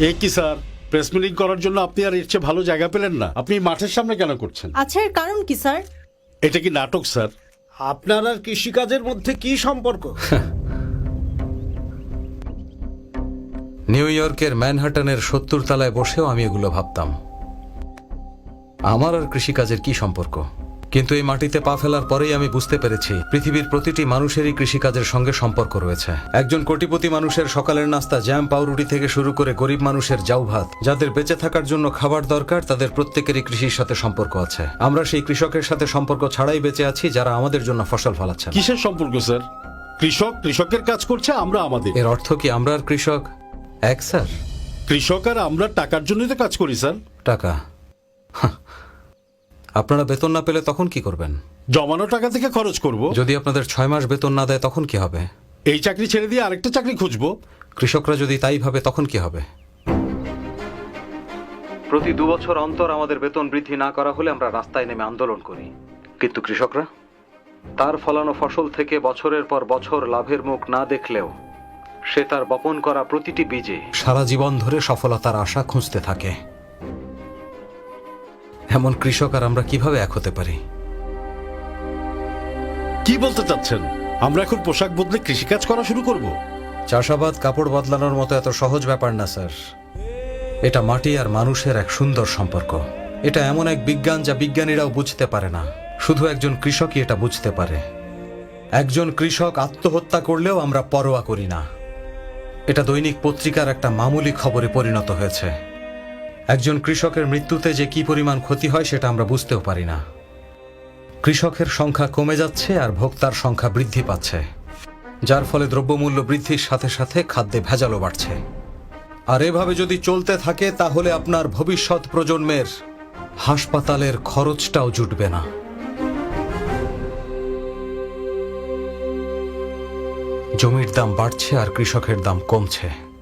এ কি sir? Press meeting করার জন্য আপনি আর এর চেয়ে ভালো জায়গা পেলেন না। আপনি মাঠের সামনে কেন করছেন? আচ্ছা এর কারণ কি স্যার? এটা কি নাটক স্যার? আপনার আর কৃষিকাজের মধ্যে কি সম্পর্ক? নিউ ইয়র্কের ম্যানহাটনের সত্তর তলায় বসেও আমি এগুলো ভাবতাম। আমার আর কৃষিকাজের কি সম্পর্ক? কিন্তু এই মাটিতে পা ফেলার পরেই আমি বুঝতে পেরেছি পৃথিবীর প্রতিটি মানুষেরই কৃষিকাজের সঙ্গে সম্পর্ক রয়েছে। একজন কোটিপতি মানুষের সকালের নাস্তা জ্যাম পাউরুটি থেকে শুরু করে গরিব মানুষের জাউ ভাত যাদের বেঁচে থাকার জন্য খাবার দরকার তাদের প্রত্যেকেরই কৃষির সাথে সম্পর্ক আছে। আমরা সেই কৃষকের সাথে সম্পর্ক ছাড়াই বেঁচে আছি যারা আমাদের জন্য ফসল ফলাচ্ছে কিসের সম্পর্ক স্যার? কৃষক কৃষকের কাজ করছে আমরা আমাদের। এর অর্থ কি আমরা আর কৃষক? এক স্যার। কৃষক আর আমরা টাকার জন্যই তো কাজ করি স্যার। টাকা। আপনারা বেতন না পেলে তখন কি করবেন? জমানো টাকা থেকে খরচ করব। যদি আপনাদের ছয় মাস বেতন না দেয় তখন কি হবে? এই চাকরি ছেড়ে দিয়ে আরেকটা চাকরি খুঁজবো। কৃষকরা যদি তাই ভাবে তখন কি হবে? প্রতি দু বছর অন্তর আমাদের বেতন বৃদ্ধি না করা হলে আমরা রাস্তায় নেমে আন্দোলন করি। কিন্তু কৃষকরা তার ফলানো ফসল থেকে বছরের পর বছর লাভের মুখ না দেখলেও সে তার বপন করা প্রতিটি বীজে সারা জীবন ধরে সফলতার আশা খুঁজতে থাকে। এমন কৃষক আর আমরা কীভাবে এক হতে পারি? কি বলতে চাচ্ছেন? আমরা এখন পোশাক বদলে কৃষিকাজ করা শুরু করব। চাষাবাদ কাপড় বদলানোর মতো এত সহজ ব্যাপার না স্যার। এটা মাটি আর মানুষের এক সুন্দর সম্পর্ক। এটা এমন এক বিজ্ঞান যা বিজ্ঞানীরাও বুঝতে পারে না। শুধু একজন কৃষকই এটা বুঝতে পারে। একজন কৃষক আত্মহত্যা করলেও আমরা পরোয়া করি না। এটা দৈনিক পত্রিকার একটা মামুলি খবরে পরিণত হয়েছে। একজন কৃষকের মৃত্যুতে যে কি পরিমাণ ক্ষতি হয় সেটা আমরা বুঝতেও পারি না। কৃষকের সংখ্যা কমে যাচ্ছে আর ভোক্তার সংখ্যা বৃদ্ধি পাচ্ছে। যার ফলে দ্রব্যমূল্য বৃদ্ধির সাথে সাথে খাদ্যে ভেজালও বাড়ছে। আর এভাবে যদি চলতে থাকে, তাহলে আপনার ভবিষ্যৎ প্রজন্মের হাসপাতালের খরচটাও জুটবে না। জমির দাম বাড়ছে আর কৃষকের দাম কমছে।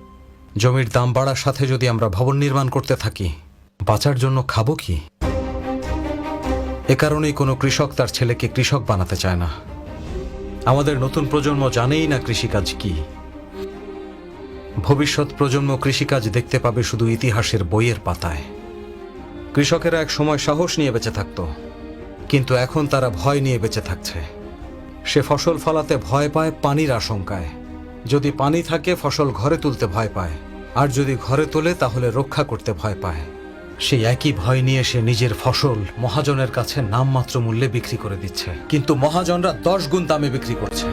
জমির দাম বাড়ার সাথে যদি আমরা ভবন নির্মাণ করতে থাকি, বাঁচার জন্য খাব কি? এ কারণেই কোনো কৃষক তার ছেলেকে কৃষক বানাতে চায় না। আমাদের নতুন প্রজন্ম জানেই না কৃষিকাজ কি। ভবিষ্যৎ প্রজন্ম কৃষিকাজ দেখতে পাবে শুধু ইতিহাসের বইয়ের পাতায়। কৃষকেরা এক সময় সাহস নিয়ে বেঁচে থাকত, কিন্তু এখন তারা ভয় নিয়ে বেঁচে থাকছে। সে ফসল ফলাতে ভয় পায় পানির আশঙ্কায়। যদি পানি থাকে, ফসল ঘরে তুলতে ভয় পায়। আর যদি ঘরে তোলে, তাহলে রক্ষা করতে ভয় পায়। সেই একই ভয় নিয়ে সে নিজের ফসল মহাজনের কাছে নামমাত্র মূল্যে বিক্রি করে দিচ্ছে। কিন্তু মহাজনরা দশ গুণ দামে বিক্রি করছে।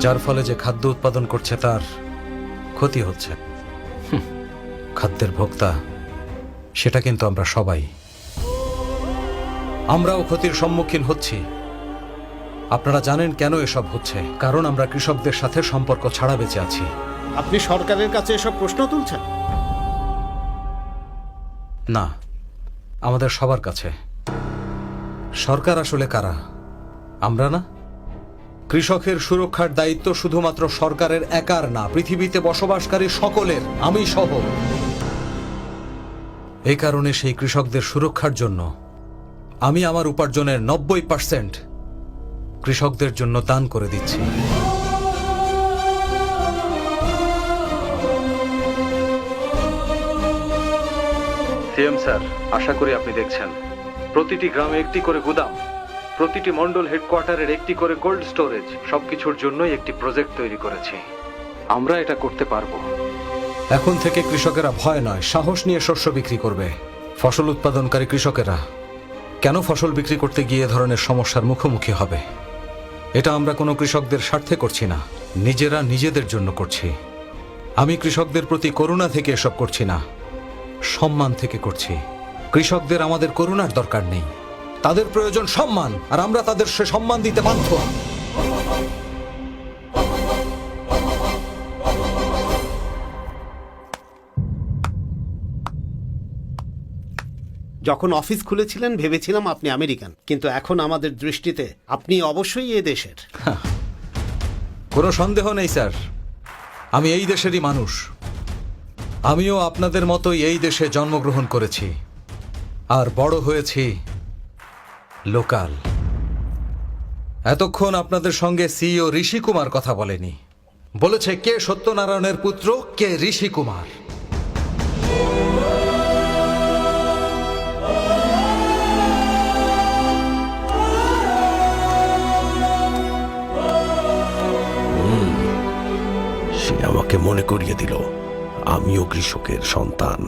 যার ফলে যে খাদ্য উৎপাদন করছে, তার ক্ষতি হচ্ছে। খাদ্যের ভোক্তা, সেটা কিন্তু আমরা সবাই। আমরাও ক্ষতির সম্মুখীন হচ্ছি। আপনারা জানেন কেন এসব হচ্ছে? কারণ আমরা কৃষকদের সাথে সম্পর্ক ছাড়া বেঁচে আছি। আপনি সরকারের কাছে এসব প্রশ্ন তুলছেন? না আমাদের সবার কাছে। সরকার আসলে কারা? আমরা না? কৃষকের সুরক্ষার দায়িত্ব শুধুমাত্র সরকারের একার না পৃথিবীতে বসবাসকারী সকলের আমি সহ। এই কারণে সেই কৃষকদের সুরক্ষার জন্য আমি আমার উপার্জনের নব্বই পার্সেন্ট কৃষকদের জন্য দান করে দিচ্ছি। সিএম স্যার আশা করি আপনি দেখছেন। প্রতিটি গ্রামে একটি করে গুদাম প্রতিটি মন্ডল হেডকোয়ার্টারের একটি করে কোল্ড স্টোরেজ সবকিছুর জন্যই একটি প্রজেক্ট তৈরি করেছি। আমরা এটা করতে পারব। এখন থেকে কৃষকেরা ভয় নয় সাহস নিয়ে শস্য বিক্রি করবে। ফসল উৎপাদনকারী কৃষকেরা কেন ফসল বিক্রি করতে গিয়ে এ ধরনের সমস্যার মুখোমুখি হবে? এটা আমরা কোনো কৃষকদের স্বার্থে করছি না, নিজেরা নিজেদের জন্য করছি। আমি কৃষকদের প্রতি করুণা থেকে এসব করছি না, সম্মান থেকে করছি। কৃষকদের আমাদের করুণার দরকার নেই। তাদের প্রয়োজন সম্মান, আর আমরা তাদের সে সম্মান দিতে বাধ্য। যখন অফিস খুলেছিলেন, ভেবেছিলাম আপনি আমেরিকান। কিন্তু এখন আমাদের দৃষ্টিতে আপনি অবশ্যই এ দেশের। কোনো সন্দেহ নেই, স্যার। আমি এই দেশেরই মানুষ। আমিও আপনাদের মতোই এই দেশে জন্মগ্রহণ করেছি। আর বড় হয়েছি লোকাল। এতক্ষণ আপনাদের সঙ্গে সিইও ঋষি কুমার কথা বলেনি। বলেছে, কে সত্যনারায়ণের পুত্র, কে ঋষি কুমার সে আমাকে মনে করিয়ে দিল আমিও কৃষকের সন্তান।